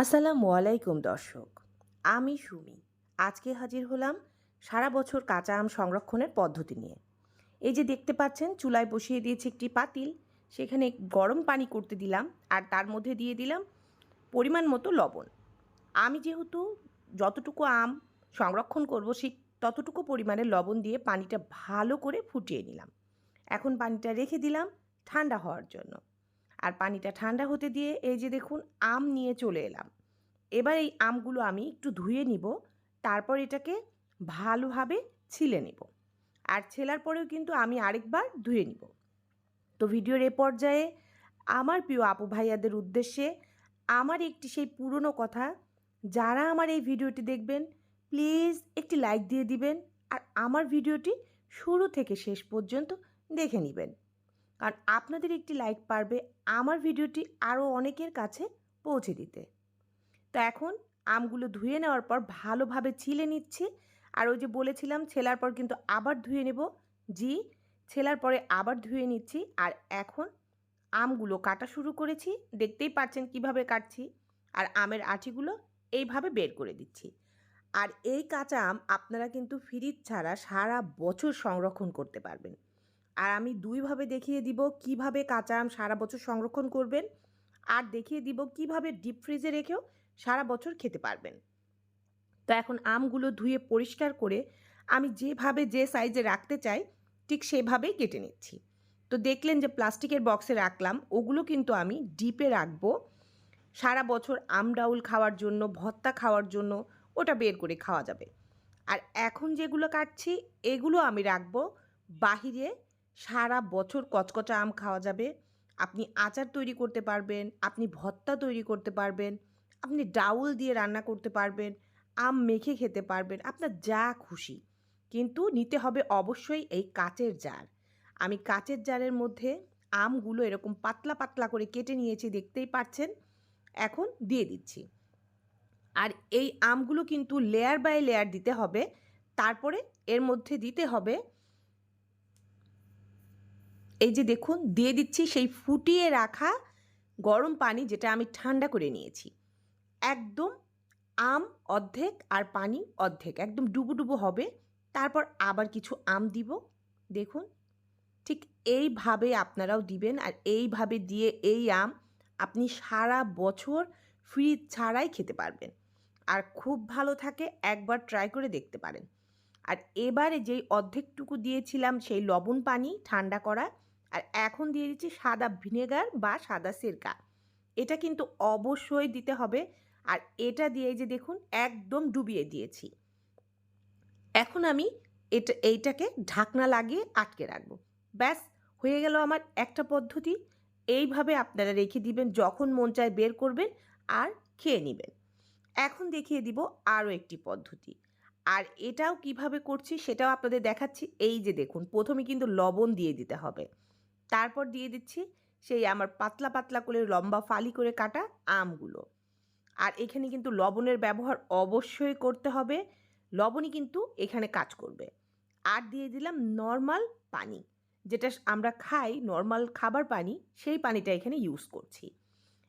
আসসালামু আলাইকুম, দর্শক। আমি সুমি। আজকে হাজির হলাম সারা বছর কাঁচা আম সংরক্ষণের পদ্ধতি নিয়ে। এই যে দেখতে পাচ্ছেন, চুলায় বসিয়ে দিয়েছি একটি পাতিল। সেখানে গরম পানি করতে দিলাম আর তার মধ্যে দিয়ে দিলাম পরিমাণ মতো লবণ। আমি যেহেতু যতটুকু আম সংরক্ষণ করব, সেই ততটুকু পরিমাণে লবণ দিয়ে পানিটা ভালো করে ফুটিয়ে নিলাম। এখন পানিটা রেখে দিলাম ঠান্ডা হওয়ার জন্য। আর পানিটা ঠান্ডা হতে দিয়ে এই যে দেখুন, আম নিয়ে চলে এলাম। এবার এই আমগুলো আমি একটু ধুয়ে নিব, তারপর এটাকে ভালোভাবে ছিলে নেব। আর ছেলার পরেও কিন্তু আমি আরেকবার ধুয়ে নিব। তো ভিডিওর এ পর্যায়ে আমার প্রিয় আপু ভাইয়াদের উদ্দেশ্যে আমার একটি সেই পুরনো কথা, যারা আমার এই ভিডিওটি দেখবেন, প্লিজ একটি লাইক দিয়ে দিবেন আর আমার ভিডিওটি শুরু থেকে শেষ পর্যন্ত দেখে নেবেন। কারণ আপনাদের একটি লাইক পারবে আমার ভিডিওটি আরও অনেকের কাছে পৌঁছে দিতে। তো এখন আমগুলো ধুয়ে নেওয়ার পর ভালোভাবে ছিলে নিচ্ছি। আর ওই যে বলেছিলাম ছেলার পর কিন্তু আবার ধুয়ে নেব। জি, ছেলার পরে আবার ধুয়ে নিচ্ছি। আর এখন আমগুলো কাটা শুরু করেছি। দেখতেই পাচ্ছেন কীভাবে কাটছি। আর আমের আঠিগুলো এইভাবে বের করে দিচ্ছি। আর এই কাঁচা আম আপনারা কিন্তু ফ্রিজ ছাড়া সারা বছর সংরক্ষণ করতে পারবেন। আর আমি দুইভাবে দেখিয়ে দিব কীভাবে কাঁচা আম সারা বছর সংরক্ষণ করবেন। আর দেখিয়ে দিব কীভাবে ডিপ ফ্রিজে রেখেও সারা বছর খেতে পারবেন। তো এখন আমগুলো ধুয়ে পরিষ্কার করে আমি যেভাবে যে সাইজে রাখতে চাই, ঠিক সেভাবেই কেটে নিচ্ছি। তো দেখলেন যে প্লাস্টিকের বক্সে রাখলাম, ওগুলো কিন্তু আমি ডিপে রাখব। সারা বছর আম ডাউল খাওয়ার জন্য ভত্তা খাওয়ার জন্য ওটা বের করে খাওয়া যাবে। আর এখন যেগুলো কাটছি, এগুলো আমি রাখব। বাহিরে সারা বছর কচকচা আম খাওয়া যাবে। আপনি আচার তৈরি করতে পারবেন, আপনি ভত্তা তৈরি করতে পারবেন। আপনি ডাউল দিয়ে রান্না করতে পারবেন, আম মেখে খেতে পারবেন, আপনার যা খুশি। কিন্তু নিতে হবে অবশ্যই এই কাচের জার। আমি কাচের জারের মধ্যে আমগুলো এরকম পাতলা পাতলা করে কেটে নিয়েছি, দেখতেই পাচ্ছেন? এখন দিয়ে দিচ্ছি। আর এই আমগুলো কিন্তু লেয়ার বাই লেয়ার দিতে হবে। তারপরে এর মধ্যে দিতে হবে এই যে দেখুন, দিয়ে দিচ্ছি সেই ফুটিয়ে রাখা গরম পানি যেটা আমি ঠান্ডা করে নিয়েছি। একদম আম অর্ধেক আর পানি অর্ধেক, একদম ডুবো ডুবো হবে। তারপর আবার কিছু আম দিব, দেখুন। ঠিক এইভাবে আপনারাও দিবেন আর এইভাবে দিয়ে এই আম আপনি সারা বছর ফ্রিজ ছাড়াই খেতে পারবেন। আর খুব ভালো থাকে, একবার ট্রাই করে দেখতে পারেন। আর এবারে যেই অর্ধেকটুকু দিয়েছিলাম, সেই লবণ পানি ঠান্ডা করা আর এখন দিয়ে দিচ্ছি সাদা ভিনেগার বা সাদা সিরকা। এটা কিন্তু অবশ্যই দিতে হবে। আর এটা দিয়ে যে দেখুন, একদম ডুবিয়ে দিয়েছি। এখন আমি এটা, এইটাকে ঢাকনা লাগিয়ে আটকে রাখব। ব্যাস, হয়ে গেল আমার একটা পদ্ধতি। এইভাবে আপনারা রেখে দিবেন, যখন মন চায় বের করবেন আর খেয়ে নেবেন। এখন দেখিয়ে দিব আরও একটি পদ্ধতি। আর এটাও কীভাবে করছি সেটাও আপনাদের দেখাচ্ছি। এই যে দেখুন, প্রথমে কিন্তু লবণ দিয়ে দিতে হবে। তারপর দিয়ে দিচ্ছি সেই আমার পাতলা পাতলা করে লম্বা ফালি করে কাটা আমগুলো। আর এখানে কিন্তু লবণের ব্যবহার অবশ্যই করতে হবে। লবণই কিন্তু এখানে কাজ করবে। আর দিয়ে দিলাম নর্মাল পানি। যেটা আমরা খাই নর্মাল খাবার পানি, সেই পানিটা এখানে ইউজ করছি।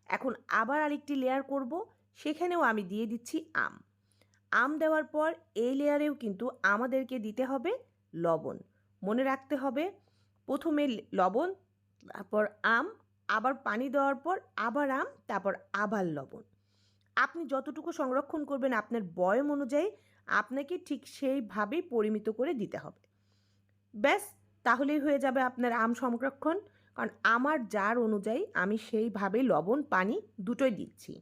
এখন আবার আরেকটি লেয়ার করব, সেখানেও আমি দিয়ে দিচ্ছি আম। আম দেওয়ার পর এই লেয়ারেও কিন্তু আমাদেরকে দিতে হবে লবণ। মনে রাখতে হবে, প্রথমে লবণ, তারপর আম, আবার পানি দেওয়ার পর আবার আম, তারপর আবার লবণ। আপনি যতটুকু সংরক্ষণ করবেন আপনার বয়ম অনুযায়ী, আপনাকে ঠিক সেইভাবেই পরিমিত করে দিতে হবে। ব্যাস, তাহলেই হয়ে যাবে আপনার আম সংরক্ষণ। কারণ আমার জার অনুযায়ী আমি সেইভাবেই লবণ, পানি দুটোই দিচ্ছি।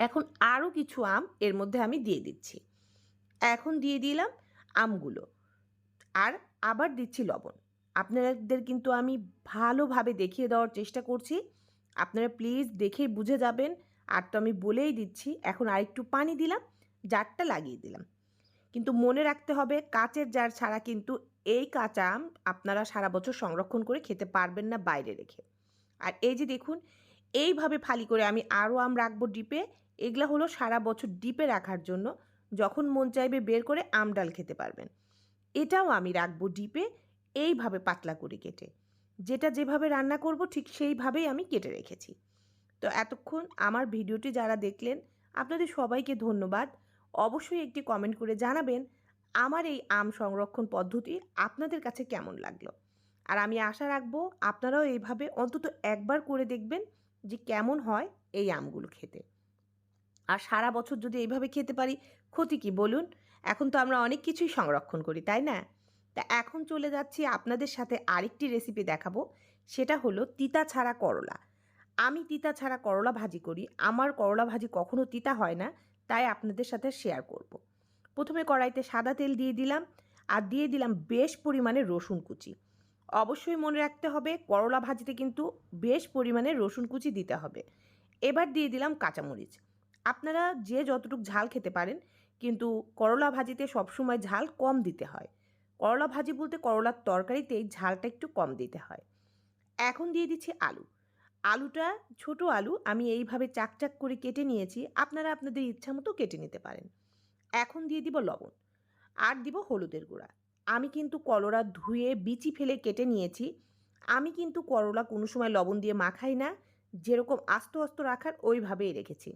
এখন আরও কিছু আম এর মধ্যে আমি দিয়ে দিচ্ছি। এখন দিয়ে দিলাম আমগুলো। আর আবার দিচ্ছি লবণ। আপনাদের কিন্তু আমি ভালোভাবে দেখিয়ে দেওয়ার চেষ্টা করছি। আপনারা প্লিজ দেখেই বুঝে যাবেন আর তো আমি বলেই দিচ্ছি, এখন আরেকটু পানি দিলাম, জারটা লাগিয়ে দিলাম। কিন্তু মনে রাখতে হবে, কাচের জার ছাড়া কিন্তু এই কাঁচা আম আপনারা সারা বছর সংরক্ষণ করে খেতে পারবেন না বাইরে রেখে। আর এই যে দেখুন, এইভাবে ফালি করে আমি আরও আম রাখব ডিপে, এগুলো হলো সারা বছর ডিপে রাখার জন্য যখন মন চাইবে বের করে আম ডাল খেতে পারবেন। এটাও আমি রাখব ডিপে, এইভাবে পাতলা করে কেটে। যেটা যেভাবে রান্না করব ঠিক সেইভাবেই আমি কেটে রেখেছি। তো এতক্ষণ আমার ভিডিওটি যারা দেখলেন, আপনাদের সবাইকে ধন্যবাদ। অবশ্যই একটি কমেন্ট করে জানাবেন, আমার এই আম সংরক্ষণ পদ্ধতি আপনাদের কাছে কেমন লাগল? আর আমি আশা রাখব, আপনারাও এইভাবে অন্তত একবার করে দেখবেন যে কেমন হয় এই আমগুলো খেতে। আর সারা বছর যদি এইভাবে খেতে পারি, ক্ষতি কি বলুন? এখন তো আমরা অনেক কিছুই সংরক্ষণ করি, তাই না? তা এখন চলে যাচ্ছি আপনাদের সাথে আরেকটি রেসিপি দেখাবো, সেটা হলো তিতা ছাড়া করলা। আমি তিতা ছাড়া করলা ভাজি করি। আমার করলা ভাজি কখনো তিতা হয় না, তাই আপনাদের সাথে শেয়ার করব। প্রথমে কড়াইতে সাদা তেল দিয়ে দিলাম আর দিয়ে দিলাম বেশ পরিমাণে রসুন কুচি। অবশ্যই মনে রাখতে হবে করলা ভাজিতে কিন্তু বেশ পরিমাণে রসুন কুচি দিতে হবে। এবার দিয়ে দিলাম কাঁচামরিচ। আপনারা যে যতটুকু ঝাল খেতে পারেন, কিন্তু করলা ভাজিতে সবসময় ঝাল কম দিতে হয়। করলা ভাজি বলতে করলার তরকারিতেই ঝালটা একটু কম দিতে হয়। এখন দিয়ে দিচ্ছি আলু। আলুটা, ছোট আলু আমি এইভাবে চাকচাক করে কেটে নিয়েছি, আপনারা আপনাদের ইচ্ছা মতো কেটে নিতে পারেন। এখন দিয়ে দিব লবণ আর দিব হলুদের গুঁড়া। আমি কিন্তু করলা ধুয়ে বিচি ফেলে কেটে নিয়েছি। আমি কিন্তু করলা কোনো সময় লবণ দিয়ে মাখাই না, যেরকম আস্ত আস্ত রাখার ওইভাবেই রেখেছি।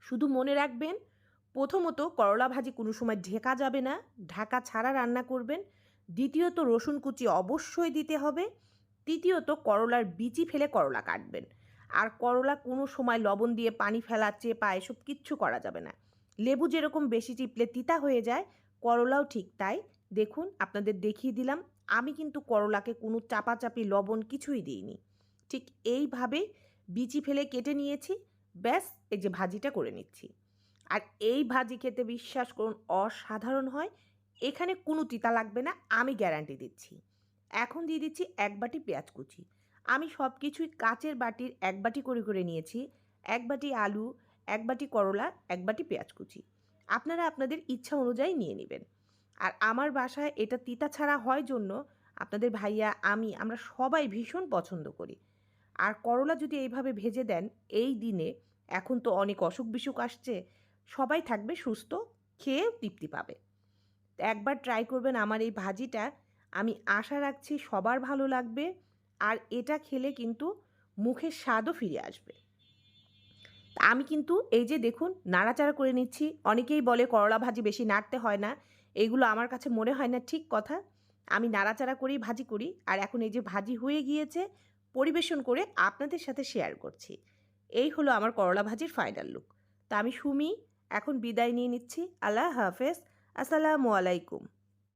শুধু মনে রাখবেন, প্রথমত করলা ভাজি কোনো সময় ঢেকা যাবে না, ঢাকা ছাড়া রান্না করবেন। দ্বিতীয়ত রসুন কুচি অবশ্যই দিতে হবে। তৃতীয়ত করলার বিচি ফেলে করলা কাটবেন। আর করলা কোনো সময় লবণ দিয়ে পানি ফেলা, চেপা, এসব কিচ্ছু করা যাবে না। লেবু যেরকম বেশি চিপলে তিতা হয়ে যায়, করলাও ঠিক তাই। দেখুন, আপনাদের দেখিয়ে দিলাম। আমি কিন্তু করলাকে কোনো চাপাচাপি লবণ কিছুই দিইনি। ঠিক এইভাবে বিচি ফেলে কেটে নিয়েছি। ব্যাস, এই যে ভাজিটা করে নিচ্ছি। আর এই ভাজি খেতে বিশ্বাস করুন, অসাধারণ হয়। এখানে কোনো তিতা লাগবে না, আমি গ্যারান্টি দিচ্ছি। এখন দিয়ে দিচ্ছি এক বাটি পেঁয়াজ কুচি। আমি সব কিছুই কাঁচের বাটির এক বাটি করে করে নিয়েছি। এক বাটি আলু, এক বাটি করলা, এক বাটি পেঁয়াজ কুচি। আপনারা আপনাদের ইচ্ছা অনুযায়ী নিয়ে নেবেন। আর আমার বাসায় এটা তিতা ছাড়া হয় জন্য আপনাদের ভাইয়া, আমি, আমরা সবাই ভীষণ পছন্দ করি। আর করলা যদি এইভাবে ভেজে দেন, এই দিনে এখন তো অনেক অসুখ বিসুখ আসছে, সবাই থাকবে সুস্থ খেয়ে তৃপ্তি পাবে। একবার ট্রাই করবেন আমার এই ভাজিটা আমি আশা রাখছি সবার ভালো লাগবে আর এটা খেলে কিন্তু মুখের স্বাদও ফিরে আসবে। আমি কিন্তু এই যে দেখুন নাড়াচাড়া করে নিচ্ছি, অনেকেই বলে করলা ভাজি বেশি নাড়তে হয় না এইগুলো আমার কাছে মনে হয় না ঠিক কথা। আমি নাড়াচাড়া করেই ভাজি করি আর এখন এই যে ভাজি হয়ে গিয়েছে, পরিবেশন করে আপনাদের সাথে শেয়ার করছি। এই হলো আমার করলা ভাজির ফাইনাল লুক তা আমি সুমি, এখন বিদায় নিয়ে নিচ্ছি। আল্লাহ হাফেজ। আসসালামু আলাইকুম।